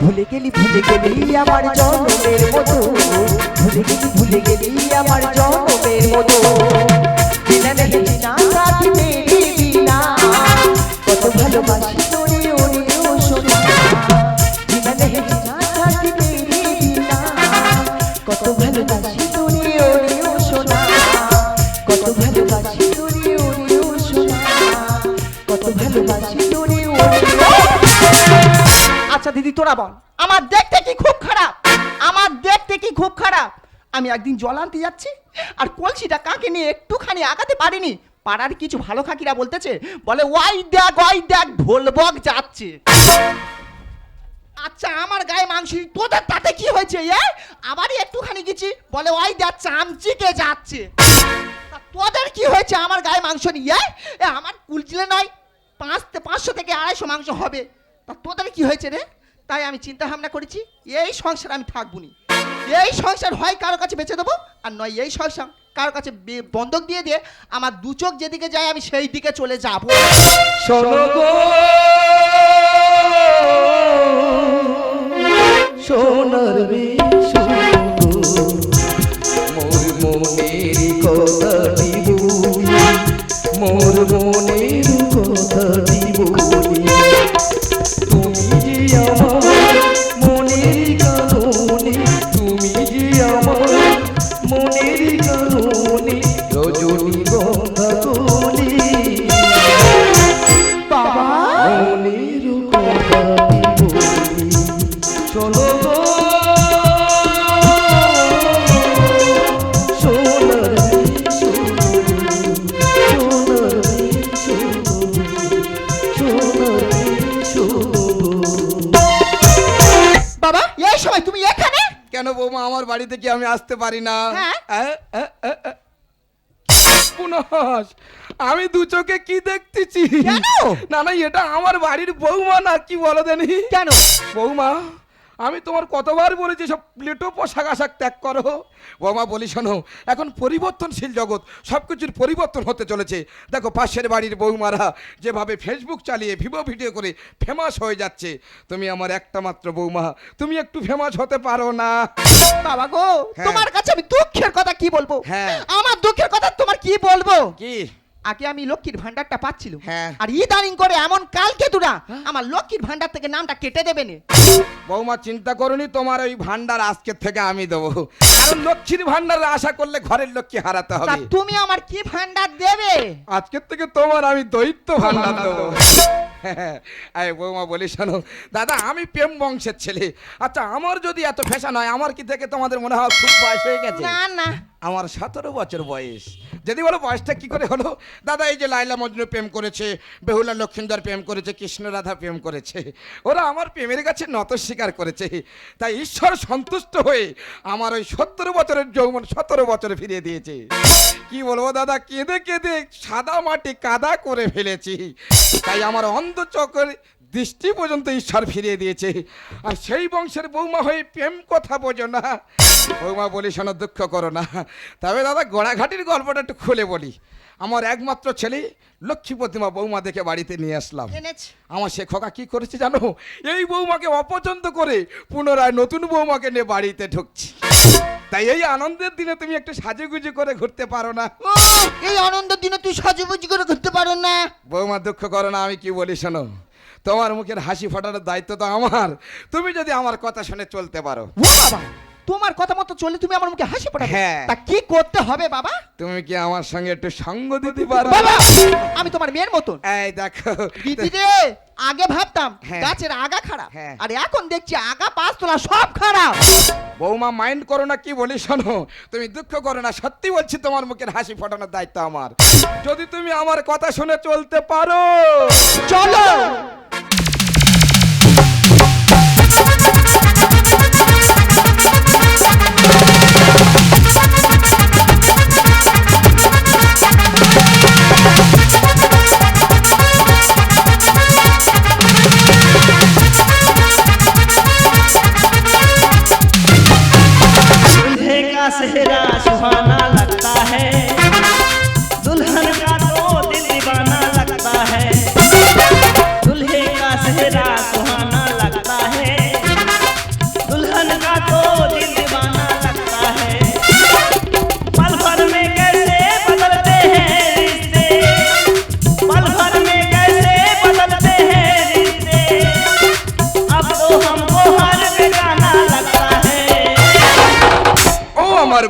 ভুলে গেলি ভুলে গেলি আমার জনমের মতো ভুলে গেলি ভুলে গেলি আমার আমি একদিন জল আনতে যাচ্ছি, আর কলসিটা কাকে নিয়ে একটুখানি আগাতে পারিনি? পাড়ার কিছু ভালো খাকিরা বলতেছে, বলে, ওয়াই দেখ ওয়াই দেখ ঢোলবক যাচ্ছে। আচ্ছা আমার গায়ে মাংস, তোদের তাতে কি হয়েছে এ আবারই একটুখানি গেছি, বলে ওই দেখ, চামচিকে যাচ্ছে। তোদের কি হয়েছে আমার গায়ে মাংস নিয়ে এ, আমার কুলচিলে নয় পাঁচ পাঁচশো থেকে আড়াইশো মাংস হবে। তা তোদের কি হয়েছে রে? তাই আমি চিন্তা ভাবনা করেছি, এই সংসার আমি থাকব নি। এই সংসার হয় কারও কাছে বেঁচে দেবো আর নয় এই সংসার কারও কাছে বে- বন্ধক দিয়ে দিয়ে আমার দু চোখ যেদিকে যায় আমি সেই দিকে চলে যাব। শোনো গো। সোনার মোর মনের কথা মোর মনের মনের আমি আসতে পারি না। হ্যাঁ। পুনস আমি দু চোখে কি দেখতেছি? না না এটা আমার বাড়ির বৌমা না কি বলো জানি? কেন? বৌমা আমি তোমার কতবার বলেছি সব প্লেটো পোশাক আশাক ত্যাগ করো। বৌমা বলি শোনো এখন পরিবর্তনশীল জগৎ সব কিছুর পরিবর্তন হতে চলেছে। দেখো পাশের বাড়ির বৌমারা যেভাবে ফেসবুক চালিয়ে ভিভো ভিডিও করে ফেমাস হয়ে যাচ্ছে। তুমি আমার একটা মাত্র বৌমা তুমি একটু ফেমাস হতে পারো না। বাবা গো হ্যাঁ। তোমার কাছে আমি দুঃখের কথা কি বলব? হ্যাঁ। আমার দুঃখের কথা তোমার কি বলব? কি? আগে আমি লক্ষ্মীর ভান্ডারটা পাচ্ছিল হ্যাঁ। আর ইদানিং করে এমন কালকে দুরা আমার লক্ষ্মীর ভান্ডার থেকে নামটা কেটে দেবে নে। বৌমা চিন্তা করনি তোমার ওই ভান্ডার আজকের থেকে আমি দেবো। কারণ লক্ষ্মীর ভান্ডার আশা করলে ঘরের লক্ষ্মী হারাতে হবে। তুমি আমার কি ভান্ডার দেবে? আজকের থেকে তোমার আমি দৈত্য ভান্ডার দেবো। এই বৌমা বলি শোনো। দাদা আমি প্রেম বংশের ছেলে। আচ্ছা আমার যদি এত ফ্যাশন হয় আমার কি থেকে তোমাদের মনে হয় খুব বয়স হয়ে গেছে? না না। আমার সতেরো বছর বয়স। যদি বলো বয়সটা কি করে হলো? দাদা, এই যে লাইলা মজনু প্রেম করেছে, বেহুলা লক্ষিন্দর প্রেম করেছে কৃষ্ণ রাধা প্রেম করেছে, ওরা আমার প্রেমের কাছে নত স্বীকার করেছে। তাই ঈশ্বর সন্তুষ্ট হয়ে আমার ওই সত্তর বছরের যৌবন সতেরো বছরে ফিরিয়ে দিয়েছে। কি বলব দাদা, কেঁদে কেঁদে সাদা মাটি কাদা করে ফেলেছি। তাই আমার অন্ধ চোখের দৃষ্টি পর্যন্ত ঈশ্বর ফিরিয়ে দিয়েছে। আর সেই বংশের বৌমা হয়ে প্রেম কথা বোঝো না। বৌমা বলি শোনো দুঃখ করো না। তবে দাদা গোড়াঘাটির গল্পটা একটু খুলে বলি। আমার একমাত্র ছেলে লক্ষ্মী প্রতিমা বৌমা দেখে বাড়িতে নিয়ে আসলাম। আমার সে খোকা কি করেছে জানো? এই বৌমাকে অপছন্দ করে পুনরায় নতুন বৌমাকে নিয়ে বাড়িতে ঢুকছি। তাই এই আনন্দের দিনে তুমি একটু সাজুগুজু করে ঘুরতে পারো না। এই আনন্দের দিনে তুই সাজুগুজি করে ঘুরতে পারো না। বৌমা দুঃখ করো না আমি কি বলি শোনো। তোমার মুখের হাসি ফোটানোর দায়িত্ব তো আমার। তুমি যদি আমার কথা শুনে চলতে পারো। বাবা তোমার কথা মতো চলে তুমি আমার মুখে হাসি পড়াবে হ্যাঁ। তা কি করতে হবে বাবা? তুমি কি আমার সঙ্গে একটু সঙ্গ দিতে পারো? বাবা আমি তোমার মেয়ের মতন। এই দেখো। দিদি রে আগে ভাবতাম হ্যাঁ। গাছের আগা খারাপ হ্যাঁ। আর এখন দেখছি আগা পাঁচ তোলা সব খারাপ। বৌমা মাইন্ড করো না কি বলি শোনো। তুমি দুঃখ করো না সত্যি বলছি তোমার মুখের হাসি ফোটানোর দায়িত্ব আমার। যদি তুমি আমার কথা শুনে চলতে পারো। চলো।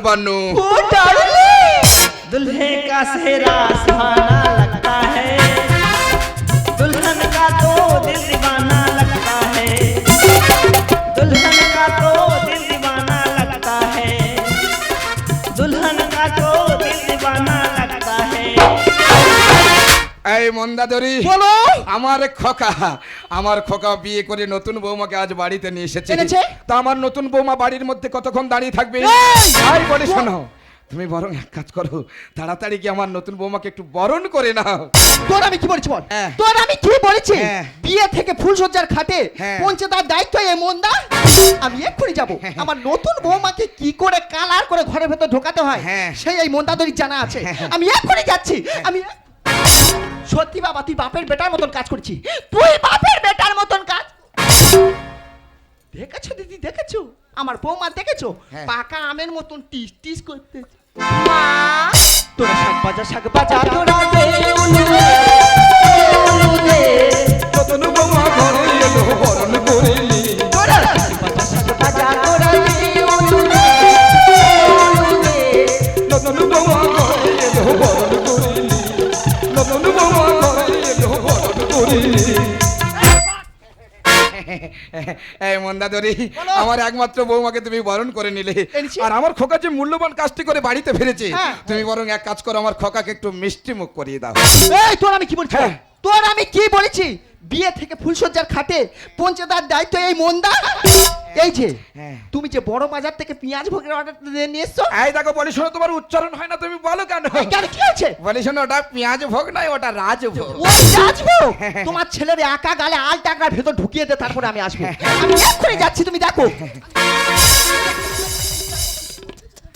ও আমার বানু ও ডার্লিং दुल्हे का सेहरा মন্দাদরি বলো। আমার খোকা আমার খোকা বিয়ে করে নতুন বৌমাকে আজ বাড়িতে নিয়ে এসেছে। তা আমার নতুন বৌমা বাড়ির মধ্যে কতক্ষণ দাঁড়িয়ে থাকবে! তাই বলে। শোনো তুমি বরং এক কাজ করো তাড়াতাড়ি কি আমার নতুন বৌমাকে একটু বরণ করে নাও। তোর আমি কি বলেছি বল? হ্যাঁ। তোর আমি কি বলেছি? হ্যাঁ। বিয়ে থেকে ফুলসজ্জার খাটে হ্যাঁ। পৌঁছে তার দায়িত্ব এমন দা আমি এক্ষুনি যাব। আমার নতুন বৌমাকে কি করে কালার করে ঘরের ভেতর ঢোকাতে হয় হ্যাঁ। সেই এই মন্দাদরি জানা আছে। আমি এক্ষুনি যাচ্ছি। আমি সত্যি বাবা তুই বাপের বেটার মতন কাজ করছি তুই বাপের বেটার মতন কাজ দেখেছ দিদি দেখেছ? আমার বৌমা দেখেছ? হ্যাঁ। পাকা আমের মতন টিস টিস করতে মা তোরা শাক বাজা শাক বাজা তোরা দে এই মন্দাদরি। আমার একমাত্র বৌমাকে তুমি বরণ করে নিলে। আর আমার খোকা যে মূল্যবান কাজটি করে বাড়িতে ফিরেছে হ্যাঁ। তুমি বরং এক কাজ করো আমার খোকাকে একটু মিষ্টি মুখ করিয়ে দাও এই তোর আমি কি বলছি হ্যাঁ। তোর আমি কি বলেছি? বিয়ে থেকে ফুলসজ্জার খাটে পঞ্চদার দায়িত্ব এই মন্দা এই যে হ্যাঁ। তুমি যে বড় বাজার থেকে পেঁয়াজ ভোগের অর্ডার নিয়ে এসছো? এই দেখো বলি শোনো তোমার উচ্চারণ হয় না তুমি বলো কেন? কেন কি আছে বলি শোনো ওটা পেঁয়াজ ভোগ নয় ওটা রাজভোগ ওই আসব তোমার ছেলের একা গালে আল টাকার ভেতর ঢুকিয়ে দে তারপরে আমি আসব। আমি এক্ষুনি যাচ্ছি তুমি দেখো।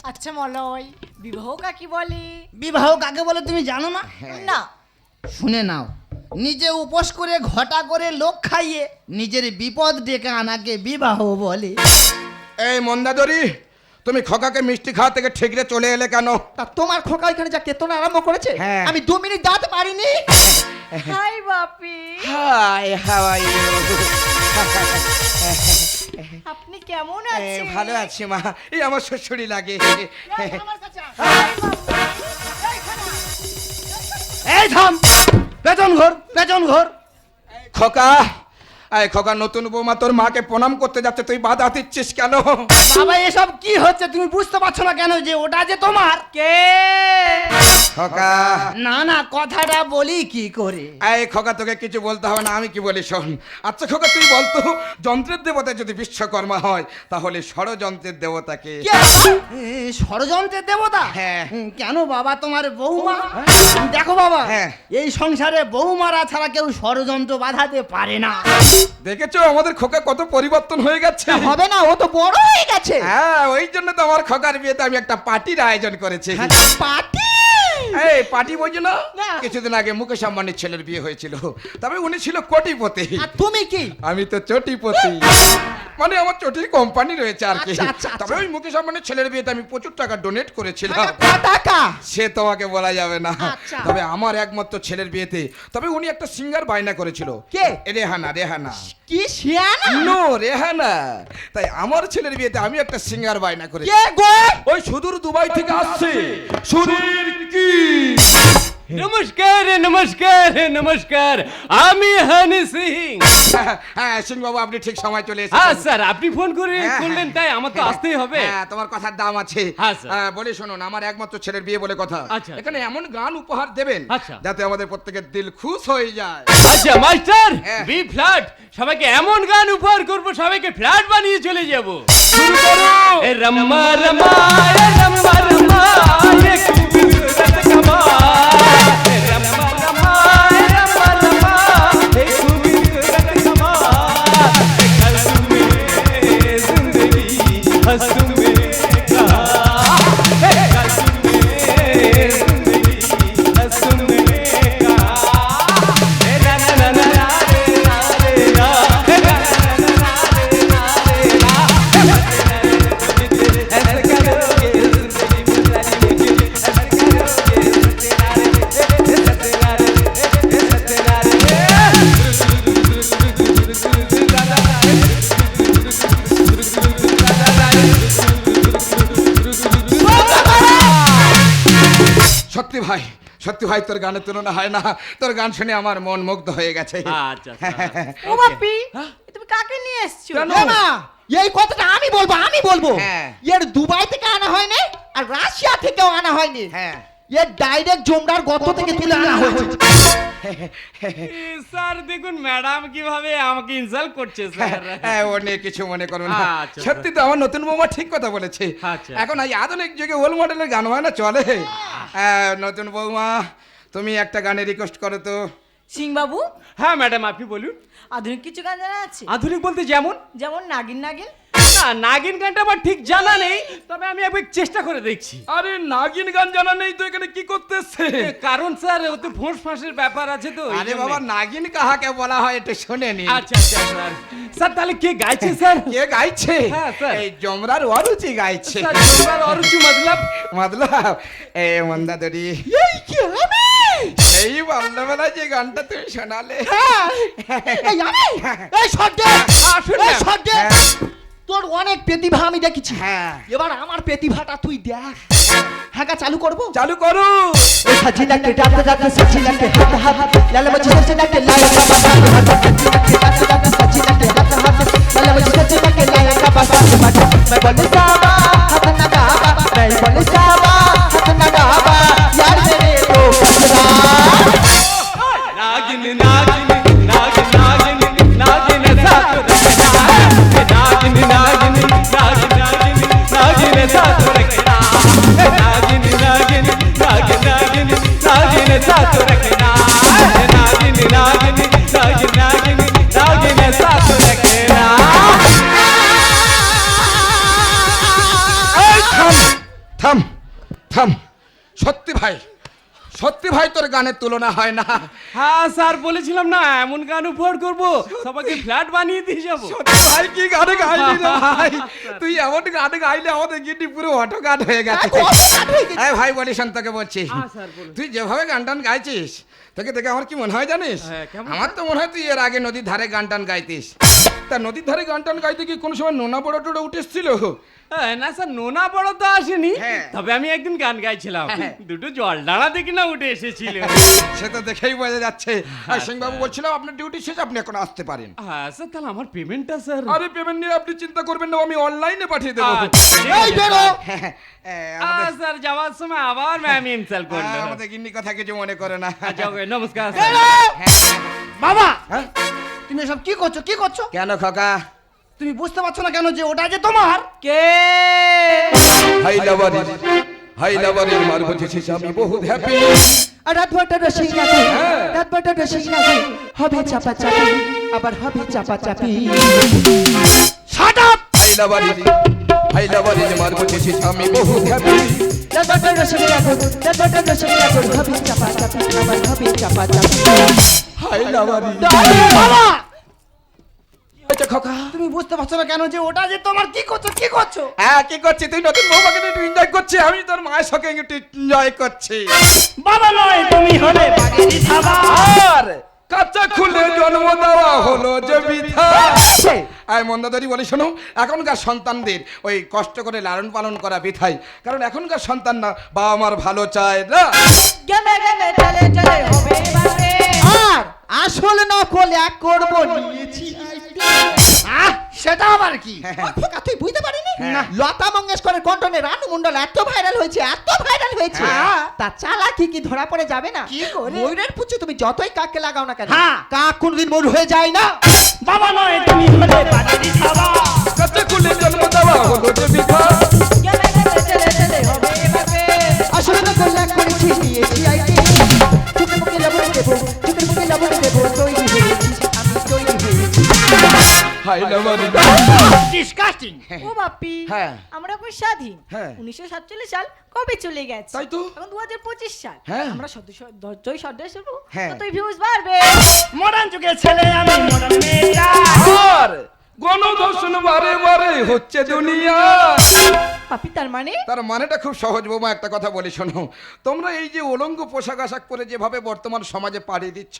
আচ্ছা মলয় বিবাহ কাকে বলে? বিবাহ কাকে বলে তুমি জানো না? না। শুনে নাও। নিজে উপোস করে ঘটা করে লোক খাইয়ে নিজের বিপদ ডেকে আনাকে বিবাহ বলে। এই মন্দাদরি তুমি খোকাকে মিষ্টি খাওয়া থেকে ঠিকরে চলে এলে কেন? তা তোমার খোকা এখানে যা কেতন আরম্ভ করেছে? হ্যাঁ। আমি দু মিনিট দাঁড়াতে পারিনি। High Bapi. হাই ইউ আপনি কেমন আছেন? ভালো আছি মা। এই আমার শ্বশুরি লাগে। এই থাম। পেছন ঘর পেছন ঘর। খোকা এই খোকা নতুন বৌমা তোর মাকে প্রণাম করতে যাচ্ছে তুই বাধা দিচ্ছিস কেন? বাবা এসব কি হচ্ছে? তুমি বুঝতে পারছ না কেন যে ওটা যে তোমার? কে? খোকা না না কথাটা বলি কি করে? এই খোকা তোকে কিছু বলতে হবে না আমি কি বলি শোন। আচ্ছা খোকা তুই বলতো যন্ত্রের দেবতা যদি বিশ্বকর্মা হয় তাহলে ষড়যন্ত্রের দেবতাকে এ, ষড়যন্ত্রের দেবতা? হ্যাঁ। কেন বাবা তোমার বৌমা? দেখো বাবা হ্যাঁ। এই সংসারে বৌমারা ছাড়া কেউ ষড়যন্ত্র বাঁধাতে পারে না। দেখেছ আমাদের খোকা কত পরিবর্তন হয়ে গেছে। হবে না ও তো বড় হয়ে গেছে। হ্যাঁ ওই জন্য তো আমার খোকার বিয়েতে আমি একটা পার্টির আয়োজন করেছি। পার্টি? এই পার্টি বলছো না। না। কিছুদিন আগে মুকেশ আম্বানির ছেলের বিয়ে হয়েছিল। তবে উনি ছিল কোটিপতি। আর তুমি কি? আমি তো চটিপতি। মানে আমার চটির কোম্পানি রয়েছে আর কি। আচ্ছা, আচ্ছা, আচ্ছা। তবে ওই মুকেশ আম্বানির ছেলের বিয়েতে আমি প্রচুর টাকা ডোনেট করেছিলাম। টাকা টাকা? সে তোমাকে বলা যাবে না। আচ্ছা। তবে আমার একমাত্র ছেলের বিয়েতে তবে উনি একটা সিঙ্গার বায়না করেছিল। কে? রেহানা রেহানা। কি শিয়ানা? নো রেহানা। তাই আমার ছেলের বিয়েতে আমি একটা সিঙ্গার বায়না করেছি। কে গো? ওই সুদূর দুবাই থেকে আসছে। সুধীর কি? নমস্কার নমস্কার। আমি হানি সিং। হ্যাঁ সিং বাবু আপনি ঠিক সময় চলে এসেছেন। হ্যাঁ স্যার আপনি ফোন করে হ্যাঁ, করলেন হ্যাঁ। তাই আমার তো আসতেই হবে। হ্যাঁ তোমার কথার দাম আছে। হ্যাঁ। হ্যাঁ, বলি শুনুন আমার একমাত্র ছেলের বিয়ে বলে কথা। আচ্ছা। এখানে এমন গান উপহার দেবেন আচ্ছা। যাতে আমাদের প্রত্যেকের দিল খুশ হয়ে যায়। আচ্ছা মাস্টার হ্যাঁ। B flat. সবাইকে এমন গান উপহার করব সবাইকে ফ্ল্যাট বানিয়ে চলে যাব। শুরু করো। এ রম্মা রম্মা এ রম্মা রম্মা ভাই তোর গানের তুলনা হয় না। তোর গান শুনে আমার মন মুগ্ধ হয়ে গেছে। আচ্ছা আচ্ছা। ও বাপি তুমি কাকে নিয়ে এসছো? না এই কথাটা আমি বলব আমি বলব। হ্যাঁ। এর দুবাই থেকে আনা হয়নি আর রাশিয়া থেকেও আনা হয়নি। হ্যাঁ। এর ডাইরেক্ট জমরার গর্ত থেকে তুলে আনা হয়েছে। এ, স্যার দেখুন ম্যাডাম কীভাবে আমাকে ইনসাল্ট করছে স্যার। হ্যাঁ ও নিয়ে কিছু মনে করো না। আচ্ছা, সত্যি তো আমার নতুন বৌমা ঠিক কথা বলেছে। আচ্ছা। এখন এই আধুনিক যুগে ওল মডেলের গান হয় না চলে। হ্যাঁ, নতুন বৌমা তুমি একটা গানে রিকোয়েস্ট করো তো। সিং বাবু হ্যাঁ ম্যাডাম আপনি বলুন। আধুনিক কিছু গান জানা আছে? আধুনিক বলতে যেমন? যেমন নাগিন নাগিন। না নাগিন গানটা আমার ঠিক জানা নেই তবে আমি একবার চেষ্টা করে দেখছি। আরে নাগিন গান জানা নেই তো এখানে কি করতেছে? কারণ স্যার ওতে ফোঁস ফাঁসের ব্যাপার আছে তো আরে বাবা নাগিন কাহাকে বলা হয় একটু শুনে নি। আচ্ছা আচ্ছা স্যার স্যার তাহলে কে গাইছে স্যার? কে গাইছে? হ্যাঁ, স্যার। এই জমরার অরুচি গাইছে। স্যার জমরার অরুচি মতলব। মতলব এ মন্দাদরি। এই কি আমি এই বাল্যবেলা যে গানটা তুমি শোনালে। হ্যাঁ, এই আমি? এই সর্দে আসুন এই না। সর্দে হ্যাঁ। তোর অনেক প্রতিভা আমি দেখেছি হ্যাঁ এবার আমার প্রতিভাটা তুই দেখ হ্যাঁ গা, চালু করবো চালু করো ওই সাজিনা কে ডাকতে ডাকতে সাজিনা কে হাত হাত লাল মজি সাজিনা কে লাল কা বাবা হাত সাজিনা কে ডাকতে ডাকতে সাজিনা কে হাত হাত লাল মজি সাজিনা কে লাল কা বাবা হাত मैं बोले साबा हाथ ना गाबा मैं बोले साबा हाथ ना गाबा यार গানের তুলনা হয় না। হ্যাঁ স্যার বলেছিলাম না এমন গান উপহার করব সবাইকে ফ্ল্যাট বানিয়ে দিয়ে যাব। সত্যি ভাই কি গানে গাইলি রে ভাই? তুই এমন গানে গাইলে আমাদের গিটি পুরো অটো গান হয়ে গেছে। এই ভাই বলি তোকে বলছি। হ্যাঁ। তুই যেভাবে গান টান গাইছিস তোকে দেখে আমার কি মনে হয় জানিস? হ্যাঁ, আমার তো মনে হয় তুই এর আগে নদীর ধারে গান টান গাইতিস। তা নদীর ধারে গান টান গাইতে কি কোনো সময় নোনা বড় টোড়ে উঠেছিল? হ্যাঁ, না স্যার নোনা বড় তো আসেনি। হ্যাঁ। তবে আমি একদিন গান গাইছিলাম। হ্যাঁ। দুটো জল ডাড়া দেখি না উঠে এসেছিল। সে তো দেখেই বোঝা যাচ্ছে। আর সিংবাবু বলছিল আপনার ডিউটি শেষ আপনি এখন আসতে পারেন। হ্যাঁ স্যার তাহলে আমার পেমেন্টটা স্যার। আরে পেমেন্ট নিয়ে আপনি চিন্তা করবেন না আমি অনলাইনে পাঠিয়ে দেবো। আচ্ছা, এই বেরো! হ্যাঁ, হ্যাঁ, স্যার যাওয়ার সময় আবার ম্যাম ইনসাল্ট করল। হ্যাঁ, আমাদের গিন্নি কথা কিছু মনে করে না। আচ্ছা, নমস্কার স্যার। বাবা! হ্যাঁ? তুমি সব কি করছ? কি করছ? কেন খোকা? তুমি বুঝতে পারছ না কেন যে ওটা যে তোমার? কে? হাইলাবারি হাইলাবারি মার বুঝেছিস আমি বহুত হ্যাপি রাত ভরটা রসিক নাকি রাত ভরটা রসিক নাকি হবে চাপা চাপি আবার হবে চাপা চাপি শাট আপ হাইলাবারি হাইলাবারি মার বুঝেছিস আমি বহুত হ্যাপি রাত ভরটা রসিক নাকি রাত ভরটা রসিক নাকি হবে চাপা চাপি আবার হবে চাপা চাপি হাইলাবারি বাবা! আচ্ছা খোকা? তুমি বুঝতে পারছ না কেন যে ওটা যে তোমার কি করছ কি করছ? হ্যাঁ কি করছিস তুই নতুন বৌমাকে একটু এনজয় করছিস? আমি তোর মায়ের সঙ্গে একটু এনজয় করছি। বাবা নয় তুমি হলে বাগেরই থাবা আর কাঁচা খুলে জন্ম দেওয়া হলো যে বিধা আয় মন্দাদারি বলি শোনো এখনকার সন্তানদের ওই কষ্ট করে লালন পালন করা বিথাই। কারণ এখনকার সন্তান না বাবা মার ভালো চায় না? গেলে গেলে চলে চলে হবে এবারে। আর আসল নকল এক করব নিয়েছি আহ, সেটা আবার কি? খোকা, তুই বুঝতে পারিনি? না লতা মঙ্গেশকরের কণ্ঠনে রানু মন্ডল এত ভাইরাল হয়েছে এত ভাইরাল হয়েছে। হ্যাঁ। তা চালা কি কি ধরা পড়ে যাবে না? কি করে? ময়ূরের পুচু তুমি যতই কাককে লাগাও না কেন হ্যাঁ। কাক কোনদিন ময়ূর হয়ে যায় না। বাবা নয় তুমি হলে বাগেরই থাবা কাঁচা খুলে জন্ম দেওয়া হলো যে বিধা গেলে গেলে চলে চলে হবে এবারে আসলে নকল এক করেছি নিয়েছি আইটি ডিসকাস্টিং ও বাপি হ্যাঁ। আমরা এখন স্বাধীন হ্যাঁ। উনিশশো সাতচল্লিশ সাল কবে চলে গেছে তাই তো। এখন দু হাজার পঁচিশ সাল হ্যাঁ। আমরা সদস্য যতই সদস্য হব হ্যাঁ। ততই ভিউজ বাড়বে মডার্ন যুগের ছেলে আমি মডার্ন আর গণধর্ষণ বারে বারে হচ্ছে দুনিয়া। পাপি তার মানে? তার মানেটা খুব সহজ বৌমা একটা কথা বলি শোনো। তোমরা এই যে উলঙ্গ পোশাক আশাক পরে যেভাবে বর্তমান সমাজে পাড়ি দিচ্ছ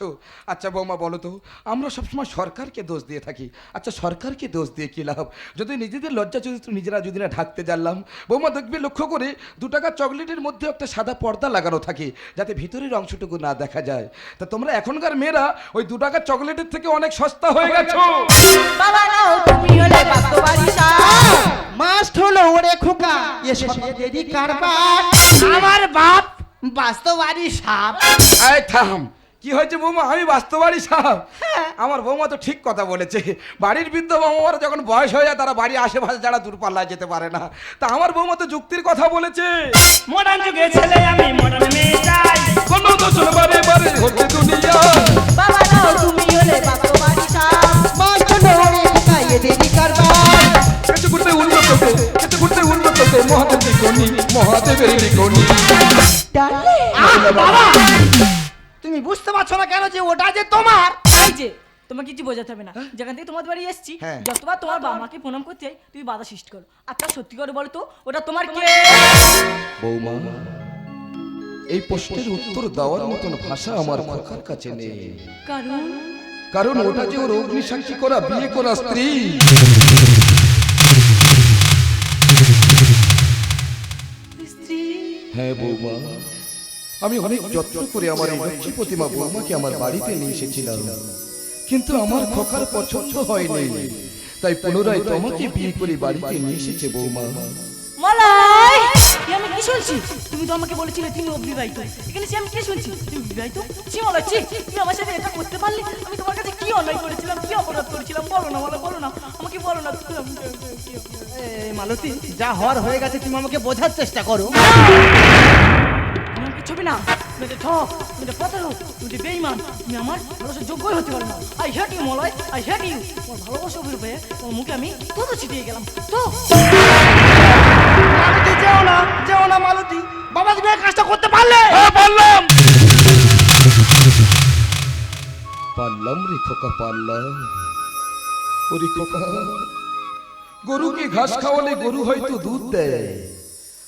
আচ্ছা বৌমা বলো তো আমরা সবসময় সরকারকে দোষ দিয়ে থাকি। আচ্ছা সরকারকে দোষ দিয়ে কী লাভ? যদি নিজেদের লজ্জা চরিত্র নিজেরা যদি না ঢাকতে জানলাম বৌমা দেখবে লক্ষ্য করে দু টাকা চকলেটের মধ্যে একটা সাদা পর্দা লাগানো থাকে যাতে ভিতরের অংশটুকু না দেখা যায়। তা তোমরা এখনকার মেয়েরা ওই দু টাকা চকলেটের থেকে অনেক সস্তা হয়ে গেছো। বাবা নাও তুমি হলে বাস্তবাড়ি মাস্ট হলো ওরে খোকা এসে দেরি কারবার আমার বাপ বাস্তবাড়ি সাপ। এই থাম কি হয়েছে বৌমা? আমি বাস্তবাড়ি সাহেব আমার বৌমা তো ঠিক কথা বলেছে। বাড়ির বৃদ্ধ বৌমারা যখন বয়স হয়ে যায় তারা বাড়ির আশেপাশে যারা দূরপাল্লায় যেতে পারে না। তা আমার বৌমা তো যুক্তির কথা বলেছে। মডার্ন যুগে ছেলে আমি মডার্ন মেয়ে চাই। কোনো দোষণ বারে বারে হচ্ছে দুনিয়া। বাবা তুমি হলে বাস্তবাড়ি উন্নত হতে মহাদেবের গণি তুমি বুঝতে পারছ না কেন যে ওটা যে তোমার? এই যে তোমাকে কিছু বোঝাতে হবে না। যেখান থেকে তোমার বাড়ি এসেছি হ্যাঁ। যতবার তোমার বাবা মাকে প্রণাম করতে যাই তুমি বাধা সৃষ্টি করো। আর তা সত্যি করে বলো তো ওটা তোমার কে? বৌমা এই প্রশ্নের উত্তর দেওয়ার মতন ভাষা আমার খোকার কাছে নেই? কারণ? কারণ ওটা যে ওর অগ্নিসাক্ষী করা বিয়ে করা স্ত্রী। হ্যাঁ বৌমা। আমি অনেক যত্ন করে আমার এই লক্ষ্মী প্রতিমা বৌমাকে আমার বাড়িতে নিয়ে এসেছিলাম। কিন্তু আমার খোকার পছন্দ হয়নি। তাই পুনরায় তোমাকে বিয়ে করে বাড়িতে নিয়ে এসেছে বৌমা। কি শুনছি? তুমি তো আমাকে বলেছিলে তুমি অবিবাহিত। এখানে সে আমি কি শুনছি? তুমি বিবাহিত? সে মালাই ছি। তুমি আমার সাথে এটা করতে পারলে? আমি তোমার কাছে কি অন্যায় করেছিলাম কি অপরাধ করেছিলাম? বলো না বলো বলো না। আমাকে বলো না। মালতী যা হওয়ার হয়ে গেছে তুমি আমাকে বোঝার চেষ্টা করো। ছবি না তুমি ঠক তুমি পতন তুমি বেইমান তুমি আমার ভালোবাসার যোগ্যই হতে পারো না। I hate you Malay I hate you তোমার ভালোবাসা অভিরূপে তোমার মুখে আমি কত ছিটিয়ে গেলাম। তো মালতী যেও না যেও না মালতী। বাবা তুমি কাজটা করতে পারলে? পারলাম। পারলাম রে খোকা পারলাম। ওরে খোকা গরুকে ঘাস খাওয়ালে গরু হয়তো দুধ দেয়।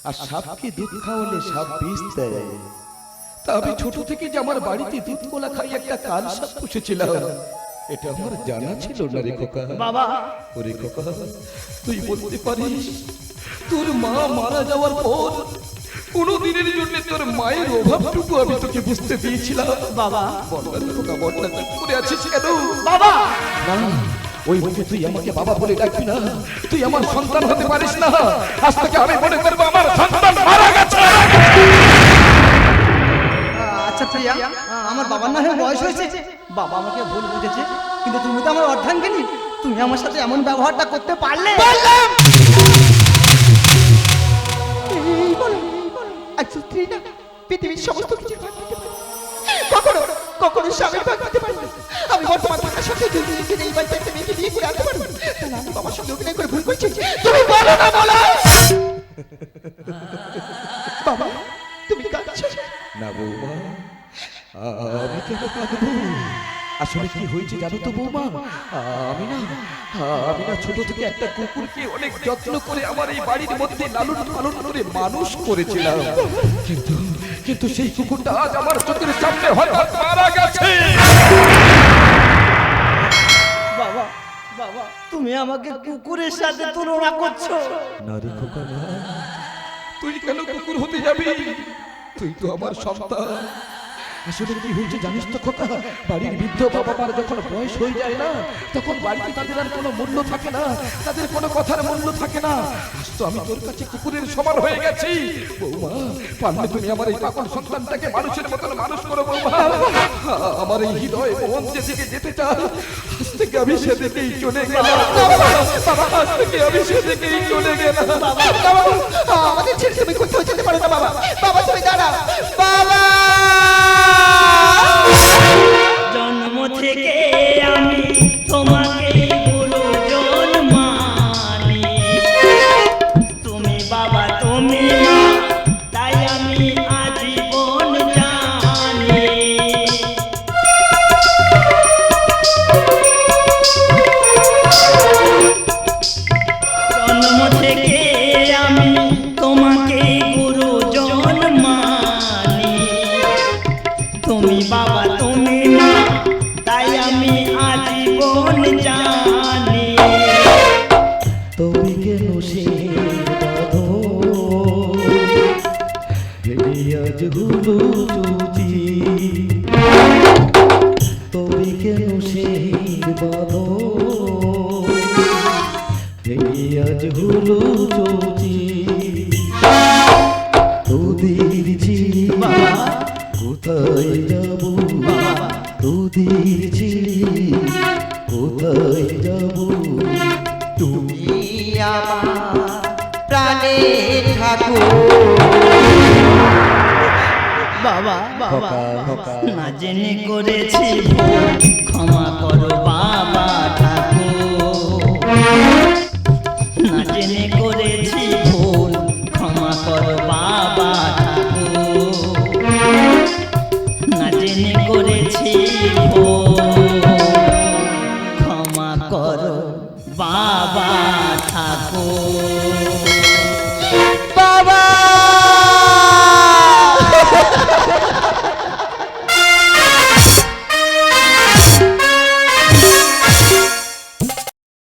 আর সাপকে দুধ খাওয়ালে সাপ বিষ দেয়। তা আমি ছোট থেকে যে আমার বাড়িতে দুধ কোলা খাই একটা কাল সাপ পুষেছিলাম। এটা আমার জানা ছিল না রে খোকা। বাবা। ওরে খোকা তুই বলতে পারিস তোর মা মারা যাওয়ার পর কোনো দিনের জন্য তোর মায়ের অভাবটুকু আমি তোকে বুঝতে দিয়েছিলাম বাবা। খোকা করে আছিস কেন? বাবা। না ওই মুখে তুই আমাকে বাবা বলে ডাকবি না। তুই আমার সন্তান হতে পারিস না। আজ থেকে আমি মনে প্রিয়া আমার বাবার না হয়ে বয়স হয়েছে। বাবা আমাকে ভুল বুঝেছে কিন্তু তুমি তো আমার অর্ধাঙ্গিনী। তুমি আমার সাথে এমন ব্যবহারটা করতে পারলে? একজন স্ত্রী না পৃথিবীর সমস্ত কিছু ভাগ দিতে পারে। কখনো কখনো স্বামীর ভাগ দিতে পারে আমি বর্তমান সাথে যদি নিজের এই বাড়িতে একটা মেয়েকে বিয়ে করে আনতে পারব তাহলে আমি বাবার সঙ্গে অভিনয় করে ভুল করছি। তুমি বলো না বলো! বাবা তুমি কাঁদছো? না বৌমা। আমি কেন কাঁদবো আসলে কি হয়েছে জানো তো বৌমা? আমি না আমি না ছোট থেকে একটা কুকুরকে অনেক যত্ন করে আমার এই বাড়ির মধ্যে লালন পালন করে মানুষ করেছিলাম। কিন্তু কিন্তু সেই কুকুরটা আজ আমার চোখের সামনে হঠাৎ মারা গেছে। বাবা বাবা তুমি আমাকে কুকুরের সাথে তুলনা করছ। নারী খোকা তুই কেন কুকুর হতে যাবি? তুই তো আমার সন্তান। আসলে কি হয়েছে জানিস তো খোকা বাড়ির বৃদ্ধ বাবা মার যখন বয়স হয়ে যায় না, তখন বাড়িতে তাদের আর কোনো মূল্য থাকে না, তাদের কোনো কথার মূল্য থাকে না। আজ তো আমি তোর কাছে কুকুরের সমান হয়ে গেছি। বৌমা, পারলে তুমি আমার এই পাগল সন্তানটাকে মানুষের মতন মানুষ করো বৌমা। আমার এই হৃদয় মন যেদিকে যেতে চায়। আজ থেকে আমি সেদিকেই চলে গেলাম। বাবা আজ থেকে আমি সেদিকেই চলে গেলাম। আমাদের ছেড়ে তুমি কোথাও যেতে পারো না, বাবা। বাবা, তুমি দাঁড়াও। বাবা! জন্ম থেকে আমি জানি। তুমি কেন সে আজ হুলো চুচি তুমি কেন সে বাধ? আজ হুলো চুচি বাবা বাবা। না জেনে করেছি। ক্ষমা করো বাবা ঠাকুর। না জেনে করেছি।